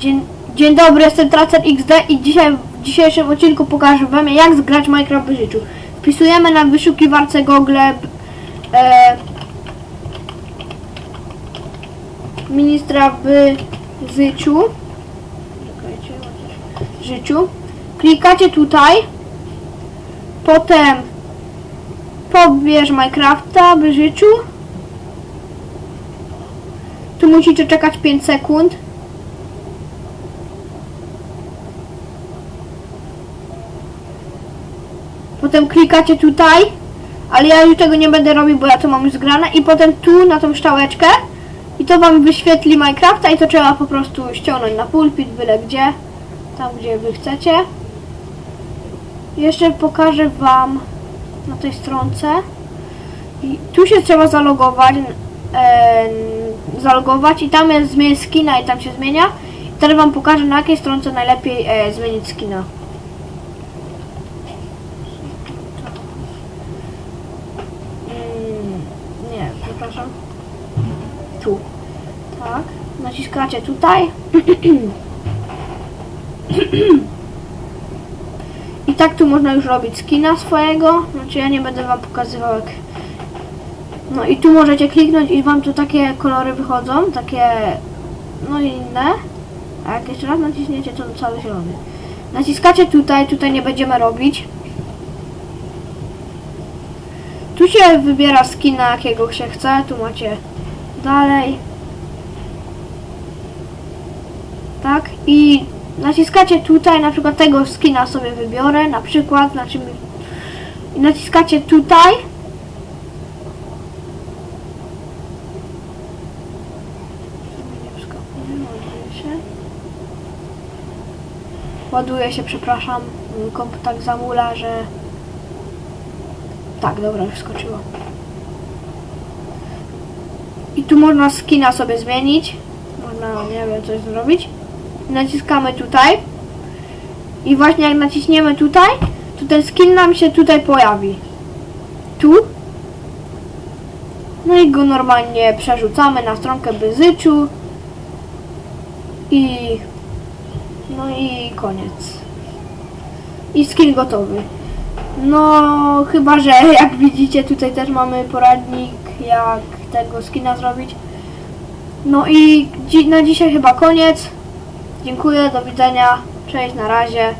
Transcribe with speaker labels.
Speaker 1: Dzień, dzień dobry, jestem Tracer XD i dzisiaj w dzisiejszym odcinku pokażę wam jak zgrać Minecraft w życiu. Wpisujemy na wyszukiwarce Google e, ministra w życiu. Życiu. Klikacie tutaj. Potem pobierz Minecrafta w życiu. Tu musicie czekać 5 sekund. Potem klikacie tutaj, ale ja już tego nie będę robił, bo ja to mam już zgrane. I potem tu na tą szczałeczkę i to wam wyświetli Minecrafta i to trzeba po prostu ściągnąć na pulpit, byle gdzie, tam gdzie wy chcecie. Jeszcze pokażę wam na tej stronce. I tu się trzeba zalogować, e, zalogować i tam jest zmień skina i tam się zmienia. I teraz wam pokażę na jakiej stronce najlepiej e, zmienić skina. Mm, nie, przepraszam. Tu. Tak. Naciskacie tutaj. I tak tu można już robić skina swojego. Znaczy ja nie będę wam pokazywał jak... No i tu możecie kliknąć i wam tu takie kolory wychodzą, takie no i inne. A jak jeszcze raz naciśniecie to cały zielony. Naciskacie tutaj, tutaj nie będziemy robić. Tu się wybiera skina jakiego się chce, tu macie dalej. Tak i naciskacie tutaj, na przykład tego skina sobie wybiorę, na przykład, znaczy i naciskacie tutaj. Ładuje się. Przepraszam, komputer tak zamula, że tak, dobra, już skoczyło. I tu można skina sobie zmienić. Można, nie wiem, coś zrobić. Naciskamy tutaj. I właśnie jak naciśniemy tutaj, to ten skin nam się tutaj pojawi. Tu. No i go normalnie przerzucamy na stronkę Byzyczu. I... No i koniec. I skin gotowy. No, chyba że jak widzicie tutaj też mamy poradnik, jak tego skina zrobić. No i dzi- na dzisiaj chyba koniec. Dziękuję, do widzenia. Cześć, na razie.